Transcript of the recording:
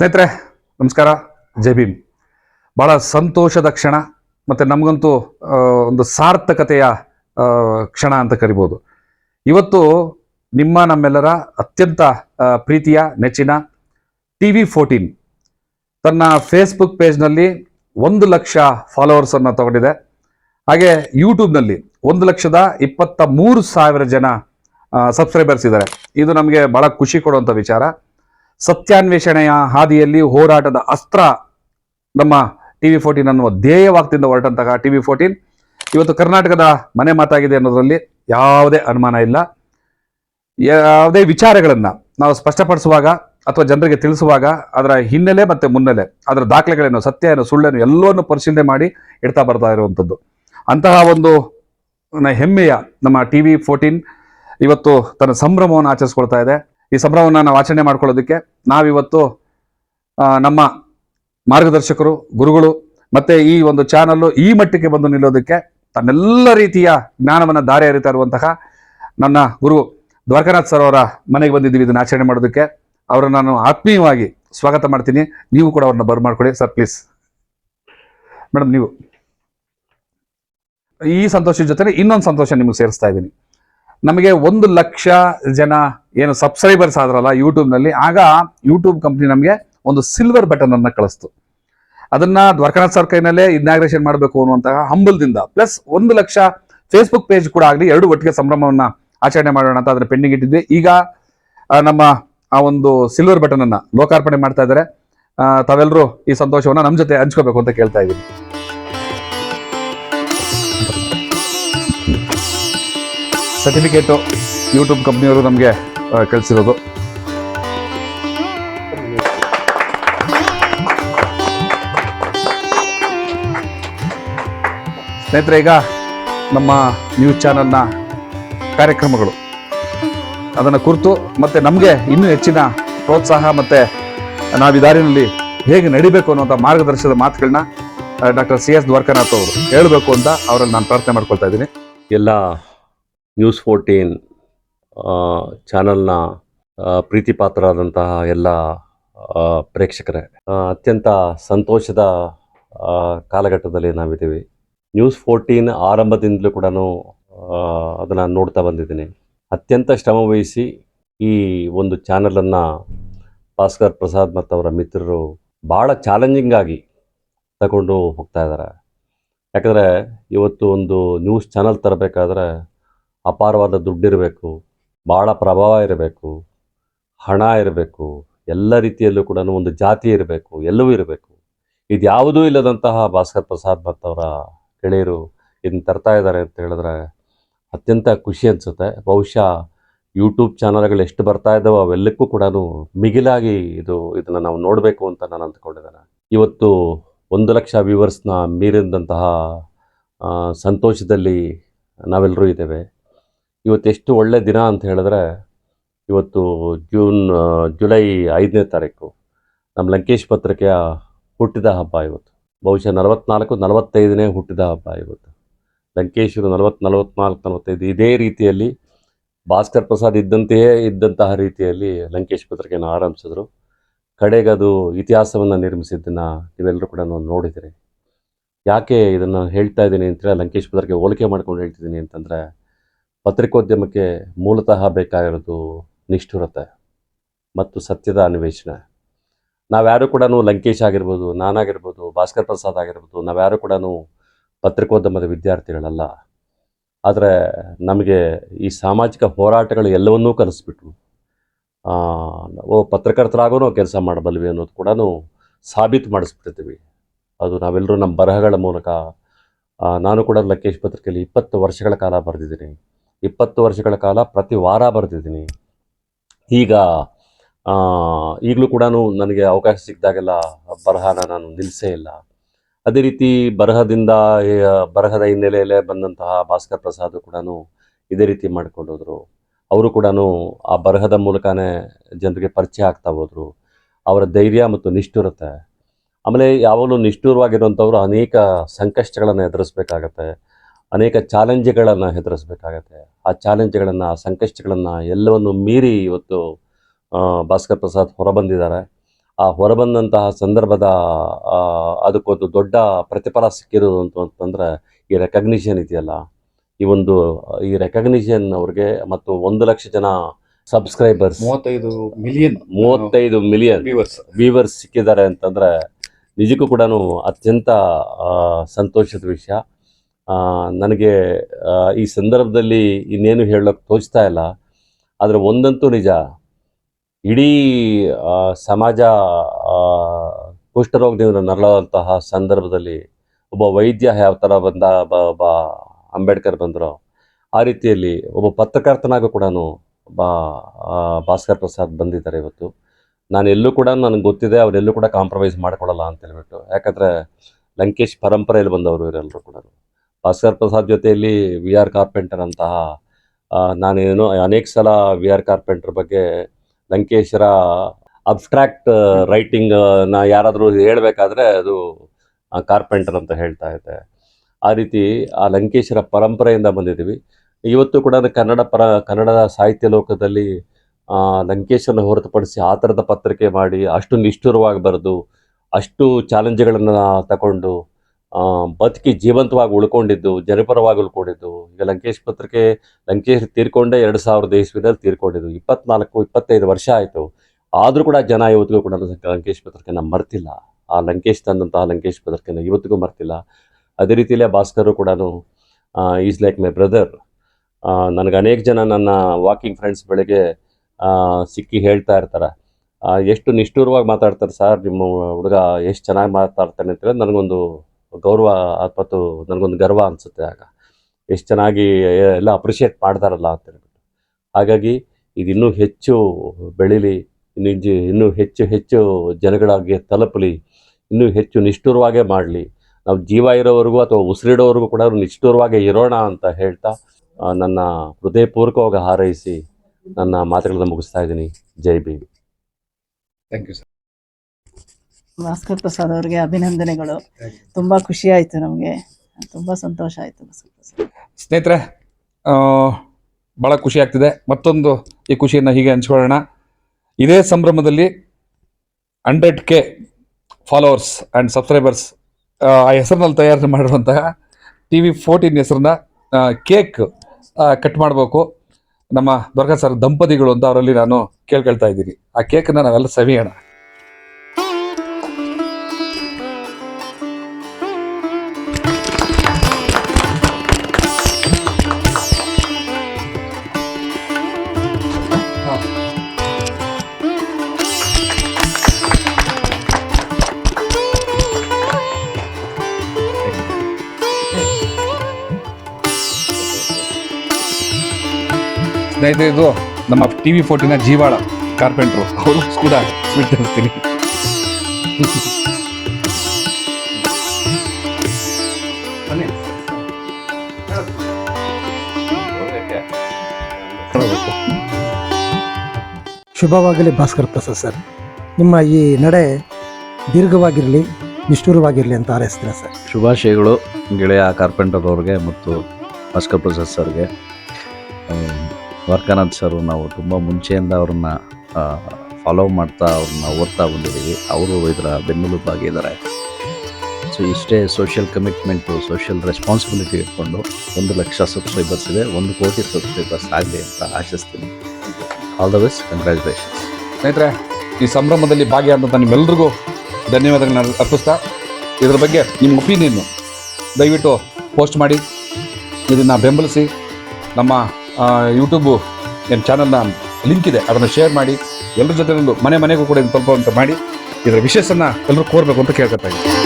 ಸ್ನೇಹಿತರೆ, ನಮಸ್ಕಾರ. ಜೈ ಭೀಮ್. ಭಾಳ ಸಂತೋಷದ ಕ್ಷಣ ಮತ್ತು ನಮಗಂತೂ ಒಂದು ಸಾರ್ಥಕತೆಯ ಕ್ಷಣ ಅಂತ ಕರಿಬೋದು. ಇವತ್ತು ನಿಮ್ಮ ನಮ್ಮೆಲ್ಲರ ಅತ್ಯಂತ ಪ್ರೀತಿಯ, ನೆಚ್ಚಿನ ಟಿ ವಿ ಫೋರ್ಟೀನ್ ತನ್ನ ಫೇಸ್ಬುಕ್ ಪೇಜ್ನಲ್ಲಿ ಒಂದು ಲಕ್ಷ ಫಾಲೋವರ್ಸನ್ನು ತಗೊಂಡಿದೆ. ಹಾಗೆ ಯೂಟ್ಯೂಬ್ನಲ್ಲಿ ಒಂದು ಲಕ್ಷದ ಇಪ್ಪತ್ತ ಮೂರು ಸಾವಿರ ಜನ ಸಬ್ಸ್ಕ್ರೈಬರ್ಸ್ ಇದ್ದಾರೆ. ಇದು ನಮಗೆ ಭಾಳ ಖುಷಿ ಕೊಡುವಂಥ ವಿಚಾರ. ಸತ್ಯಾನ್ವೇಷಣೆಯ ಹಾದಿಯಲ್ಲಿ ಹೋರಾಟದ ಅಸ್ತ್ರ ನಮ್ಮ ಟಿ ವಿ ಫೋರ್ಟೀನ್ ಅನ್ನುವ ಧ್ಯೇಯವಾಗ್ತಿಂದ ಹೊರಟಂತಹ ಟಿ ವಿ ಫೋರ್ಟೀನ್. ಇವತ್ತು ಕರ್ನಾಟಕದ ಮನೆ ಮಾತಾಗಿದೆ ಅನ್ನೋದರಲ್ಲಿ ಯಾವುದೇ ಅನುಮಾನ ಇಲ್ಲ. ಯಾವುದೇ ವಿಚಾರಗಳನ್ನು ನಾವು ಸ್ಪಷ್ಟಪಡಿಸುವಾಗ ಅಥವಾ ಜನರಿಗೆ ತಿಳಿಸುವಾಗ ಅದರ ಹಿನ್ನೆಲೆ ಮತ್ತು ಮುನ್ನೆಲೆ, ಅದರ ದಾಖಲೆಗಳೇನು, ಸತ್ಯ ಏನು, ಸುಳ್ಳೇನು ಎಲ್ಲವನ್ನು ಪರಿಶೀಲನೆ ಮಾಡಿ ಇಡ್ತಾ ಬರ್ತಾ ಇರುವಂಥದ್ದು. ಅಂತಹ ಒಂದು ಹೆಮ್ಮೆಯ ನಮ್ಮ ಟಿ ವಿ ಫೋರ್ಟೀನ್ ಇವತ್ತು ತನ್ನ ಸಂಭ್ರಮವನ್ನು ಆಚರಿಸ್ಕೊಳ್ತಾ ಇದೆ. ಈ ಸಂಭ್ರಮವನ್ನು ನಾವು ಆಚರಣೆ ಮಾಡ್ಕೊಳ್ಳೋದಕ್ಕೆ ನಾವಿವತ್ತು ನಮ್ಮ ಮಾರ್ಗದರ್ಶಕರು, ಗುರುಗಳು ಮತ್ತೆ ಈ ಒಂದು ಚಾನಲ್ಲು ಈ ಮಟ್ಟಕ್ಕೆ ಬಂದು ನಿಲ್ಲೋದಕ್ಕೆ ತನ್ನೆಲ್ಲ ರೀತಿಯ ಜ್ಞಾನವನ್ನು ದಾರಿ ಅರಿತಾ ಇರುವಂತಹ ನನ್ನ ಗುರು ದ್ವಾರಕನಾಥ್ ಸರ್ ಅವರ ಮನೆಗೆ ಬಂದಿದ್ದೀವಿ ಇದನ್ನು ಆಚರಣೆ ಮಾಡೋದಕ್ಕೆ. ಅವರನ್ನು ನಾನು ಆತ್ಮೀಯವಾಗಿ ಸ್ವಾಗತ ಮಾಡ್ತೀನಿ. ನೀವು ಕೂಡ ಅವ್ರನ್ನ ಬರ್ಮಾಡ್ಕೊಳ್ಳಿ ಸರ್ ಪ್ಲೀಸ್ ಮೇಡಮ್, ನೀವು. ಈ ಸಂತೋಷದ ಜೊತೆ ಇನ್ನೊಂದು ಸಂತೋಷ ನಿಮಗೆ ಸೇರಿಸ್ತಾ ಇದ್ದೀನಿ. ನಮಗೆ ಒಂದು ಲಕ್ಷ ಜನ ಏನು ಸಬ್ಸ್ಕ್ರೈಬರ್ಸ್ ಆದ್ರಲ್ಲ ಯೂಟ್ಯೂಬ್ನಲ್ಲಿ ಆಗ ಯೂಟ್ಯೂಬ್ ಕಂಪ್ನಿ ನಮಗೆ ಒಂದು ಸಿಲ್ವರ್ ಬಟನ್ ಅನ್ನ ಕಳಿಸ್ತು. ಅದನ್ನ ದ್ವಾರಕನಾಥ್ ಸರ್ ಕೈನಲ್ಲೇ ಇನಾಗ್ರೇಷನ್ ಮಾಡಬೇಕು ಅನ್ನುವಂತಹ ಹಂಬಲ್ದಿಂದ ಪ್ಲಸ್ ಒಂದು ಲಕ್ಷ ಫೇಸ್ಬುಕ್ ಪೇಜ್ ಕೂಡ ಆಗಲಿ, ಎರಡು ಒಟ್ಟಿಗೆ ಸಂಭ್ರಮವನ್ನ ಆಚರಣೆ ಮಾಡೋಣ ಅಂತ ಅದನ್ನ ಪೆಂಡಿಂಗ್ ಇಟ್ಟಿದ್ವಿ. ಈಗ ನಮ್ಮ ಆ ಒಂದು ಸಿಲ್ವರ್ ಬಟನ್ ಅನ್ನ ಲೋಕಾರ್ಪಣೆ ಮಾಡ್ತಾ ಇದ್ದಾರೆ. ತಾವೆಲ್ಲರೂ ಈ ಸಂತೋಷವನ್ನ ನಮ್ಮ ಜೊತೆ ಹಂಚ್ಕೋಬೇಕು ಅಂತ ಕೇಳ್ತಾ ಇದ್ದೀನಿ. ಸರ್ಟಿಫಿಕೇಟು ಯೂಟ್ಯೂಬ್ ಕಂಪ್ನಿಯವರು ನಮಗೆ ಕಳಿಸಿರೋದು. ಸ್ನೇಹಿತರೆ, ಈಗ ನಮ್ಮ ನ್ಯೂಸ್ ಚಾನೆಲ್ನ ಕಾರ್ಯಕ್ರಮಗಳು. ಅದನ್ನು ಕುರಿತು ಮತ್ತು ನಮಗೆ ಇನ್ನೂ ಹೆಚ್ಚಿನ ಪ್ರೋತ್ಸಾಹ ಮತ್ತು ನಾವು ಹೇಗೆ ನಡಿಬೇಕು ಅನ್ನೋಂಥ ಮಾರ್ಗದರ್ಶನದ ಮಾತುಗಳನ್ನ ಡಾಕ್ಟರ್ ಸಿ ಎಸ್ ದ್ವಾರಕನಾಥ್ ಅವರು ಹೇಳಬೇಕು ಅಂತ ಅವರಲ್ಲಿ ನಾನು ಪ್ರಾರ್ಥನೆ ಮಾಡ್ಕೊಳ್ತಾ ಇದ್ದೀನಿ. ಎಲ್ಲ ನ್ಯೂಸ್ ಫೋರ್ಟೀನ್ ಚಾನಲ್ನ ಪ್ರೀತಿಪಾತ್ರರಾದಂತಹ ಎಲ್ಲ ಪ್ರೇಕ್ಷಕರೇ ಅತ್ಯಂತ ಸಂತೋಷದ ಕಾಲಘಟ್ಟದಲ್ಲಿ ನಾವಿದ್ದೀವಿ. ನ್ಯೂಸ್ ಫೋರ್ಟೀನ್ ಆರಂಭದಿಂದಲೂ ಕೂಡ ಅದನ್ನು ನೋಡ್ತಾ ಬಂದಿದ್ದೀನಿ. ಅತ್ಯಂತ ಶ್ರಮವಹಿಸಿ ಈ ಒಂದು ಚಾನಲನ್ನು ಭಾಸ್ಕರ್ ಪ್ರಸಾದ್ ಮತ್ತು ಅವರ ಮಿತ್ರರು ಭಾಳ ಚಾಲೆಂಜಿಂಗ್ ಆಗಿ ತಗೊಂಡು ಹೋಗ್ತಾ ಇದ್ದಾರೆ. ಯಾಕಂದರೆ ಇವತ್ತು ಒಂದು ನ್ಯೂಸ್ ಚಾನಲ್ ತರಬೇಕಾದ್ರೆ ಅಪಾರವಾದ ದುಡ್ಡಿರಬೇಕು ಭಾಳ ಪ್ರಭಾವ ಇರಬೇಕು, ಹಣ ಇರಬೇಕು, ಎಲ್ಲ ರೀತಿಯಲ್ಲೂ ಕೂಡ ಒಂದು ಜಾತಿ ಇರಬೇಕು ಎಲ್ಲವೂ ಇರಬೇಕು. ಇದು ಯಾವುದೂ ಇಲ್ಲದಂತಹ ಭಾಸ್ಕರ್ ಪ್ರಸಾದ್ ಅವರ ಗೆಳೆಯರು ಇದನ್ನು ತರ್ತಾ ಇದ್ದಾರೆ ಅಂತ ಹೇಳಿದ್ರೆ ಅತ್ಯಂತ ಖುಷಿ ಅನಿಸುತ್ತೆ. ಬಹುಶಃ ಯೂಟ್ಯೂಬ್ ಚಾನಲ್ಗಳು ಎಷ್ಟು ಬರ್ತಾ ಇದ್ದಾವೋ ಅವೆಲ್ಲಕ್ಕೂ ಕೂಡ ಮಿಗಿಲಾಗಿ ಇದು, ಇದನ್ನು ನಾವು ನೋಡಬೇಕು ಅಂತ ನಾನು ಅಂದ್ಕೊಂಡಿದ್ದೇನೆ. ಇವತ್ತು ಒಂದು ಲಕ್ಷ ವ್ಯೂವರ್ಸ್ನ ಮೀರಿದಂತಹ ಸಂತೋಷದಲ್ಲಿ ನಾವೆಲ್ಲರೂ ಇದ್ದೇವೆ. ಇವತ್ತು ಎಷ್ಟು ಒಳ್ಳೆ ದಿನ ಅಂತ ಹೇಳಿದ್ರೆ, ಇವತ್ತು ಜೂನ್ ಜುಲೈ ಐದನೇ ತಾರೀಕು ನಮ್ಮ ಲಂಕೇಶ್ ಪತ್ರಿಕೆಯ ಹುಟ್ಟಿದ ಹಬ್ಬ ಇವತ್ತು. ಬಹುಶಃ ನಲವತ್ನಾಲ್ಕು, ನಲವತ್ತೈದನೇ ಹುಟ್ಟಿದ ಹಬ್ಬ ಇವತ್ತು. ಲಂಕೇಶರು ನಲವತ್ತು ನಲವತ್ನಾಲ್ಕು, ನಲವತ್ತೈದು ಇದೇ ರೀತಿಯಲ್ಲಿ, ಭಾಸ್ಕರ್ ಪ್ರಸಾದ್ ಇದ್ದಂತೆಯೇ ಇದ್ದಂತಹ ರೀತಿಯಲ್ಲಿ ಲಂಕೇಶ್ ಪತ್ರಿಕೆಯನ್ನು ಆರಂಭಿಸಿದ್ರು. ಕಡೆಗದು ಇತಿಹಾಸವನ್ನು ನಿರ್ಮಿಸಿದ್ದನ್ನು ನೀವೆಲ್ಲರೂ ಕೂಡ ನೋಡಿದ್ದೀರಿ ಯಾಕೆ ಇದನ್ನು ಹೇಳ್ತಾ ಇದ್ದೀನಿ ಅಂತೇಳಿ ಲಂಕೇಶ್ ಪತ್ರಿಕೆ ಹೋಲಿಕೆ ಮಾಡ್ಕೊಂಡು ಹೇಳ್ತಿದ್ದೀನಿ ಅಂತಂದರೆ ಪತ್ರಿಕೋದ್ಯಮಕ್ಕೆ ಮೂಲತಃ ಬೇಕಾಗಿರೋದು ನಿಷ್ಠುರತೆ ಮತ್ತು ಸತ್ಯದ ಅನ್ವೇಷಣೆ. ನಾವ್ಯಾರು ಕೂಡ ಲಂಕೇಶ್ ಆಗಿರ್ಬೋದು, ನಾನಾಗಿರ್ಬೋದು, ಭಾಸ್ಕರ್ ಪ್ರಸಾದ್ ಆಗಿರ್ಬೋದು, ನಾವ್ಯಾರು ಕೂಡ ಪತ್ರಿಕೋದ್ಯಮದ ವಿದ್ಯಾರ್ಥಿಗಳಲ್ಲ. ಆದರೆ ನಮಗೆ ಈ ಸಾಮಾಜಿಕ ಹೋರಾಟಗಳು ಎಲ್ಲವನ್ನೂ ಕಲಿಸ್ಬಿಟ್ರು ಓ ಪತ್ರಕರ್ತರಾಗೂ ಕೆಲಸ ಮಾಡಬಲ್ವಿ ಅನ್ನೋದು ಕೂಡ ಸಾಬೀತು ಮಾಡಿಸ್ಬಿಡ್ತೀವಿ ಅದು ನಾವೆಲ್ಲರೂ ನಮ್ಮ ಬರಹಗಳ ಮೂಲಕ. ನಾನು ಕೂಡ ಲಂಕೇಶ್ ಪತ್ರಿಕೆಯಲ್ಲಿ ಇಪ್ಪತ್ತು ವರ್ಷಗಳ ಕಾಲ ಬರೆದಿದ್ದೀನಿ. ಇಪ್ಪತ್ತು ವರ್ಷಗಳ ಕಾಲ ಪ್ರತಿ ವಾರ ಬರ್ತಿದ್ದೀನಿ. ಈಗ ಈಗಲೂ ಕೂಡ ನನಗೆ ಅವಕಾಶ ಸಿಕ್ಕಿದಾಗೆಲ್ಲ ಬರಹನ ನಾನು ನಿಲ್ಲಿಸೇ ಇಲ್ಲ. ಅದೇ ರೀತಿ ಬರಹದಿಂದ ಬರಹದ ಹಿನ್ನೆಲೆಯಲ್ಲೇ ಬಂದಂತಹ ಭಾಸ್ಕರ್ ಪ್ರಸಾದ್ ಕೂಡ ಇದೇ ರೀತಿ ಮಾಡ್ಕೊಂಡು ಹೋದರು. ಅವರು ಕೂಡ ಆ ಬರಹದ ಮೂಲಕನೇ ಜನರಿಗೆ ಪರಿಚಯ ಆಗ್ತಾ ಹೋದರು. ಅವರ ಧೈರ್ಯ ಮತ್ತು ನಿಷ್ಠುರತೆ. ಆಮೇಲೆ ಯಾವಾಗಲೂ ನಿಷ್ಠುರವಾಗಿರುವಂಥವ್ರು ಅನೇಕ ಸಂಕಷ್ಟಗಳನ್ನು ಎದುರಿಸ್ಬೇಕಾಗತ್ತೆ. ಅನೇಕ ಚಾಲೆಂಜ್ಗಳನ್ನು ಎದುರಿಸ್ಬೇಕಾಗತ್ತೆ ಆ ಚಾಲೆಂಜ್ಗಳನ್ನು ಆ ಸಂಕಷ್ಟಗಳನ್ನು ಎಲ್ಲವನ್ನು ಮೀರಿ ಇವತ್ತು ಭಾಸ್ಕರ್ ಪ್ರಸಾದ್ ಹೊರಬಂದಿದ್ದಾರೆ. ಆ ಹೊರಬಂದಂತಹ ಸಂದರ್ಭದ ಅದಕ್ಕೊಂದು ದೊಡ್ಡ ಪ್ರತಿಫಲ ಸಿಕ್ಕಿರೋದು ಅಂತ ಅಂತಂದ್ರೆ ಈ ರೆಕಗ್ನಿಷನ್ ಇದೆಯಲ್ಲ. ಈ ಒಂದು ಈ ರೆಕಗ್ನಿಷನ್ ಅವ್ರಿಗೆ ಮತ್ತು ಒಂದು ಲಕ್ಷ ಜನ ಸಬ್ಸ್ಕ್ರೈಬರ್ಸ್ ಮೂವತ್ತೈದು ಮಿಲಿಯನ್ ಮೂವತ್ತೈದು ಮಿಲಿಯನ್ ವ್ಯೂವರ್ಸ್ ವ್ಯೂವರ್ಸ್ ಸಿಕ್ಕಿದ್ದಾರೆ ಅಂತಂದ್ರೆ ನಿಜಕ್ಕೂ ಕೂಡ ಅತ್ಯಂತ ಸಂತೋಷದ ವಿಷಯ. ನನಗೆ ಈ ಸಂದರ್ಭದಲ್ಲಿ ಇನ್ನೇನು ಹೇಳೋಕ್ಕೆ ತೋಚ್ತಾ ಇಲ್ಲ. ಆದರೆ ಒಂದಂತೂ ನಿಜ. ಇಡೀ ಸಮಾಜ ಕುಷ್ಠರೋಗದಿಂದ ನರಳುವಂತಹ ಸಂದರ್ಭದಲ್ಲಿ ಒಬ್ಬ ವೈದ್ಯ ಯಾವ ಥರ ಬಂದ, ಬ- ಅಂಬೇಡ್ಕರ್ ಬಂದರು, ಆ ರೀತಿಯಲ್ಲಿ ಒಬ್ಬ ಪತ್ರಕರ್ತನಾಗೂ ಕೂಡ ಬಾ ಭಾಸ್ಕರ್ ಪ್ರಸಾದ್ ಬಂದಿದ್ದಾರೆ ಇವತ್ತು. ನಾನು ಎಲ್ಲೂ ಕೂಡ ನನಗೆ ಗೊತ್ತಿದೆ ಅವರೆಲ್ಲೂ ಕೂಡ ಕಾಂಪ್ರಮೈಸ್ ಮಾಡ್ಕೊಳ್ಳಲ್ಲ ಅಂತ ಹೇಳ್ಬಿಟ್ಟು. ಯಾಕಂದರೆ ಲಂಕೇಶ್ ಪರಂಪರೆಯಲ್ಲಿ ಬಂದವರು ಇವರೆಲ್ಲರೂ ಕೂಡ ಭಾಸ್ಕರ್ ಪ್ರಸಾದ್ ಜೊತೆಯಲ್ಲಿ ವಿ ಆರ್ ಕಾರ್ಪೆಂಟರ್ ಅಂತಹ ನಾನು ಏನು ಅನೇಕ ಸಲ ವಿ ಆರ್ ಕಾರ್ಪೆಂಟರ್ ಬಗ್ಗೆ ಲಂಕೇಶರ ಅಬ್ಸ್ಟ್ರಾಕ್ಟ್ ರೈಟಿಂಗ್ ಯಾರಾದರೂ ಹೇಳಬೇಕಾದ್ರೆ ಅದು ಕಾರ್ಪೆಂಟರ್ ಅಂತ ಹೇಳ್ತಾ ಇದ್ದೆ. ಆ ರೀತಿ ಆ ಲಂಕೇಶರ ಪರಂಪರೆಯಿಂದ ಬಂದಿದ್ದೀವಿ. ಇವತ್ತು ಕೂಡ ಕನ್ನಡ ಪರ ಕನ್ನಡದ ಸಾಹಿತ್ಯ ಲೋಕದಲ್ಲಿ ಲಂಕೇಶನ ಹೊರತುಪಡಿಸಿ ಆ ಥರದ ಪತ್ರಿಕೆ ಮಾಡಿ ಅಷ್ಟು ನಿಷ್ಠುರವಾಗಿ ಬರೆದು, ಅಷ್ಟು ಚಾಲೆಂಜ್ಗಳನ್ನು ತಗೊಂಡು ಬದುಕಿ ಜೀವಂತವಾಗಿ ಉಳ್ಕೊಂಡಿದ್ದು ಜನಪರವಾಗಿ ಉಳ್ಕೊಂಡಿದ್ದು ಈಗ ಲಂಕೇಶ್ ಪತ್ರಿಕೆ, ಲಂಕೇಶ್ ತೀರ್ಕೊಂಡೇ ಎರಡು ಸಾವಿರದ ಇಸ್ವಿನಲ್ಲಿ ತೀರ್ಕೊಂಡಿದ್ದು, ಇಪ್ಪತ್ನಾಲ್ಕು, ಇಪ್ಪತ್ತೈದು ವರ್ಷ ಆಯಿತು. ಆದರೂ ಕೂಡ ಜನ ಇವತ್ತಿಗೂ ಕೂಡ ಲಂಕೇಶ್ ಪತ್ರಿಕೆನ ಮರ್ತಿಲ್ಲ. ಆ ಲಂಕೇಶ್ ತಂದಂತಹ ಲಂಕೇಶ್ ಪತ್ರಿಕೆನ ಇವತ್ತಿಗೂ ಮರ್ತಿಲ್ಲ. ಅದೇ ರೀತಿಯಲ್ಲೇ ಭಾಸ್ಕರು ಕೂಡ ಈಸ್ ಲೈಕ್ ಮೈ ಬ್ರದರ್. ನನಗೆ ಅನೇಕ ಜನ ನನ್ನ ವಾಕಿಂಗ್ ಫ್ರೆಂಡ್ಸ್ ಬೆಳಗ್ಗೆ ಸಿಕ್ಕಿ ಹೇಳ್ತಾ ಇರ್ತಾರೆ. ಎಷ್ಟು ನಿಷ್ಠೂರವಾಗಿ ಮಾತಾಡ್ತಾರೆ, ಸರ್, ನಿಮ್ಮ ಹುಡುಗ ಎಷ್ಟು ಚೆನ್ನಾಗಿ ಮಾತಾಡ್ತಾನೆ? ಅಂತ ಹೇಳಿ ನನಗೊಂದು ಗೌರವ ಮತ್ತು ನನಗೊಂದು ಗರ್ವ ಅನಿಸುತ್ತೆ ಆಗ. ಎಷ್ಟು ಚೆನ್ನಾಗಿ ಎಲ್ಲ ಅಪ್ರಿಷಿಯೇಟ್ ಮಾಡ್ತಾರಲ್ಲ ಅಂತ ಹೇಳ್ಬಿಟ್ಟು. ಹಾಗಾಗಿ ಇದು ಇನ್ನೂ ಹೆಚ್ಚು ಬೆಳೀಲಿ, ಇನ್ನು ಇನ್ನೂ ಹೆಚ್ಚು ಹೆಚ್ಚು ಜನಗಳಾಗಿ ತಲುಪಲಿ, ಇನ್ನೂ ಹೆಚ್ಚು ನಿಷ್ಠುರವಾಗೇ ಮಾಡಲಿ. ನಾವು ಜೀವ ಇರೋವರೆಗೂ ಅಥವಾ ಉಸಿರಿಡೋವರೆಗೂ ಕೂಡ ನಿಷ್ಠುರವಾಗೇ ಇರೋಣ ಅಂತ ಹೇಳ್ತಾ ನನ್ನ ಹೃದಯಪೂರ್ವಕವಾಗಿ ಹಾರೈಸಿ ನನ್ನ ಮಾತುಗಳನ್ನು ಮುಗಿಸ್ತಾ ಇದ್ದೀನಿ. ಜೈ ಬೀವಿ thank you sir Bhaskar Prasad ಅವರಿಗೆ ಅಭಿನಂದನೆಗಳು. ತುಂಬ ಖುಷಿ ಆಯಿತು ನಮಗೆ. ತುಂಬ ಸಂತೋಷ ಆಯಿತು ಭಾಸ್ಕರ್ ಪ್ರಸಾದ್. ಸ್ನೇಹಿತರೆ ಭಾಳ ಖುಷಿ ಆಗ್ತಿದೆ. ಮತ್ತೊಂದು ಈ ಖುಷಿಯನ್ನು ಹೀಗೆ ಹಂಚ್ಕೊಳ್ಳೋಣ. ಇದೇ ಸಂಭ್ರಮದಲ್ಲಿ hundred K followers and subscribers ಆ ಹೆಸರಿನಲ್ಲಿ ತಯಾರು ಮಾಡಿರುವಂತಹ ಟಿ ವಿ ಫೋರ್ಟೀನ್ ಹೆಸರನ್ನ ಕೇಕ್ ಕಟ್ ಮಾಡಬೇಕು. ನಮ್ಮ ದುರ್ಗಾ ಸರ್ ದಂಪತಿಗಳು ಅಂತ ಅವರಲ್ಲಿ ನಾನು ಕೇಳ್ಕೊಳ್ತಾ ಇದ್ದೀನಿ. ಆ ಕೇಕನ್ನು ನಾವೆಲ್ಲ ಸವಿಯೋಣ. ಸ್ನೇಹಿತರೆ ಇದು ನಮ್ಮ ಟಿ ವಿ ಫೋರ್ಟಿನ ಜೀವಾಳ ಕಾರ್ಪೆಂಟ್ರು. ಅವರು ಕೂಡ ಸ್ವೀಟ್ ತರಿಸ್ತೀನಿ ಶುಭವಾಗಲಿ ಭಾಸ್ಕರ್ ಪ್ರಸಾದ್ ಸರ್. ನಿಮ್ಮ ಈ ನಡೆ ದೀರ್ಘವಾಗಿರಲಿ ನಿಷ್ಠುರವಾಗಿರಲಿ ಅಂತ ಹಾರೈಸ್ತೀನಿ ಸರ್? ಶುಭಾಶಯಗಳು ಗೆಳೆಯ ಕಾರ್ಪೆಂಟರ್ ಅವ್ರಿಗೆ ಮತ್ತು ಭಾಸ್ಕರ್ ಪ್ರಸಾದ್ ಸರ್ಗೆ. ವರ್ಕಾನಂದ್ ಸರ್ ನಾವು ತುಂಬ ಮುಂಚೆಯಿಂದ ಅವ್ರನ್ನ ಫಾಲೋ ಮಾಡ್ತಾ ಅವ್ರನ್ನ ಓದ್ತಾ ಬಂದಿದ್ದೀವಿ. ಅವರು ಇದರ ಬೆನ್ನೆಲುಬಾಗಿದ್ದಾರೆ ಸೊ ಇಷ್ಟೇ ಸೋಷಿಯಲ್ ಕಮಿಟ್ಮೆಂಟು ಸೋಷಿಯಲ್ ರೆಸ್ಪಾನ್ಸಿಬಿಲಿಟಿ ಇಟ್ಕೊಂಡು ಒಂದು ಲಕ್ಷ ಸಬ್ಸ್ಕ್ರೈಬರ್ಸ್ ಇದೆ, ಒಂದು ಕೋಟಿ ಸಬ್ಸ್ಕ್ರೈಬರ್ಸ್ ಆಗಲಿ ಅಂತ ಆಶಿಸ್ತೀನಿ. ಆಲ್ ದ ಬೆಸ್ಟ್ ಕಂಗ್ರ್ಯಾಚುಲೇಷನ್ಸ್ ಸ್ನೇಹಿತರೆ, ಈ ಸಂಭ್ರಮದಲ್ಲಿ ಭಾಗಿಯಾದಂಥ ನಿಮ್ಮೆಲ್ಲರಿಗೂ ಧನ್ಯವಾದಗಳನ್ನ ಅರ್ಪಿಸ್ತಾ, ಇದ್ರ ಬಗ್ಗೆ ನಿಮ್ಮ ಒಪಿನಿಯನ್ನು ದಯವಿಟ್ಟು ಪೋಸ್ಟ್ ಮಾಡಿ, ಇದನ್ನು ಬೆಂಬಲಿಸಿ, ನಮ್ಮ ಯೂಟ್ಯೂಬು ಏನು ಚಾನಲ್ನ ಲಿಂಕ್ ಇದೆ. ಅದನ್ನು ಶೇರ್ ಮಾಡಿ. ಎಲ್ಲರ ಜೊತೆ ಒಂದು ಮನೆ ಮನೆಗೂ ಕೂಡ ತಲುಪುವಂತೆ ಮಾಡಿ. ಇದರ ವಿಶೇಷನ ಎಲ್ಲರೂ ಕೋರಬೇಕು ಅಂತ ಕೇಳ್ಕೊತಾ ಇದ್ದೀನಿ.